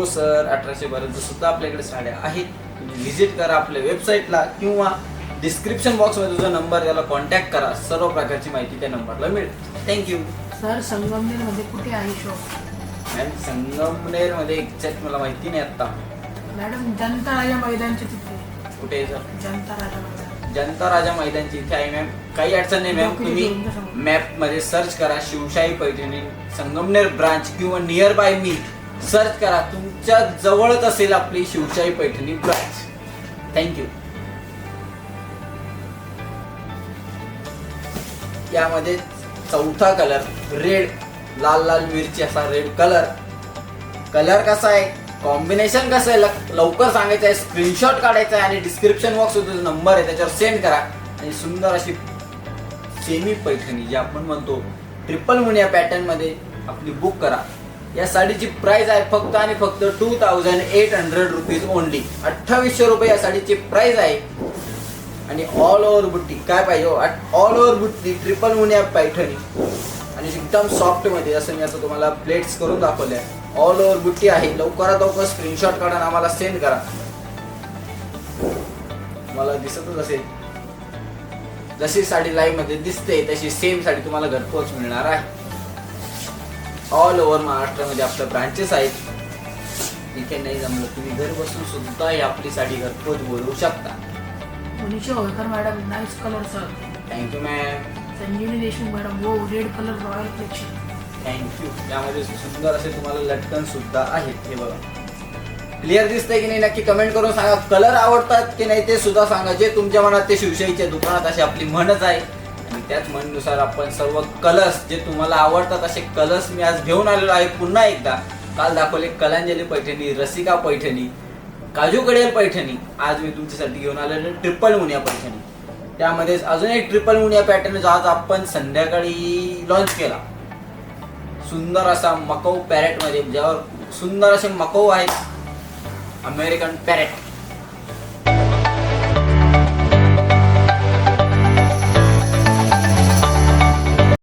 हो सर अठराशे पर्यंत सुद्धा आपल्याकडे साड्या आहेत. तुम्ही व्हिजिट करा आपल्या वेबसाईटला किंवा डिस्क्रिप्शन बॉक्समध्ये तुझा नंबर त्याला कॉन्टॅक्ट करा. सर्व प्रकारची माहिती त्या नंबरला मिळेल. थँक्यू सर संगमनेरमध्ये कुठे आहे शॉप मॅम संगमनेरमध्ये एक्झॅक्ट मला माहिती नाही आत्ता. मॅडम जनता राजा मैदानच्या तिथे. कुठे आहे सर? जनता राजा मैदान. जनता राजा मैदानची इथे आहे मॅम काही अडचण नाही मॅम तुम्ही मॅपमध्ये सर्च करा शिवशाही पैठणी संगमनेर ब्रांच किंवा नियर बाय मी. सर्च करा. तुमच्या जवळच असेल आपली शिवशाही पैठणी ब्रांच. थँक्यू यामध्ये चौथा कलर रेड लाल लाल मिरची असा रेड कलर कलर कसा आहे? कॉम्बिनेशन कसं आहे? लवकर सांगायचं आहे. स्क्रीनशॉट काढायचा आहे आणि डिस्क्रिप्शन बॉक्स जो नंबर आहे. त्याच्यावर सेंड करा. आणि सुंदर अशी सेमी पैठणी जी आपण म्हणतो ट्रिपल मुनिया पॅटर्नमध्ये आपली बुक करा. या साडीची प्राइस आहे फक्त आणि फक्त two thousand eight hundred rupees only अठ्ठावीसशे रुपये या साडीची प्राइस आहे. आणि ऑल ओव्हर बुट्टी. काय पाहिजे हो? ऑल ओव्हर बुट्टी ट्रिपल मुनिया पैठणी. आणि एकदम सॉफ्टमध्ये असं मी असं तुम्हाला प्लेट्स करून दाखवले ऑल ओव्हर बुट्टी आहे. लवकरात लवकर स्क्रीनशॉट काढा आम्हाला सेंड करा. मला दिसतच असेल. जशी साडी लाईव्हमध्ये दिसते तशी सेम साडी तुम्हाला घरपोच मिळणार आहे. ऑल ओव्हर महाराष्ट्रामध्ये आपल्या ब्रांचेस आहेत. इथे नाही जमलं. तुम्ही घर बसून सुद्धा ही आपली साडी घरपोच बोलवू शकता. Manisha Holkar madam nice colour sir thank you ma'am Sanjivani Deshmukh madam वो red colour royal collection thank you त्यामध्ये सुंदर असे तुम्हाला लटकन सुद्धा आहेत. हे बघा. क्लिअर दिसतंय की नाही? नक्की कमेंट करून सांगा. कलर आवडतात की नाही ते सुद्धा सांगा. जे तुमच्या मनात ते शिवशाहीच्या दुकानात अशी आपली म्हणच आहे. आणि त्याच म्हणीनुसार आपण सर्व कलर्स जे तुम्हाला आवडतात असे कलर्स मी आज घेऊन आलेलो आहे पुन्हा एकदा. काल दाखवले कलांजली पैठणी रसिका पैठणी काजू कडेल पैठणी. आज मी तुमच्यासाठी घेऊन आलेलो ट्रिपल मुनिया पैठणी. त्यामध्ये अजून एक ट्रिपल मुनिया पॅटर्न जो आज आपण संध्याकाळी लॉन्च केला. सुंदर असा मकौ पॅरेटमध्ये ज्यावर सुंदर असे मकौ आहेत. American parrot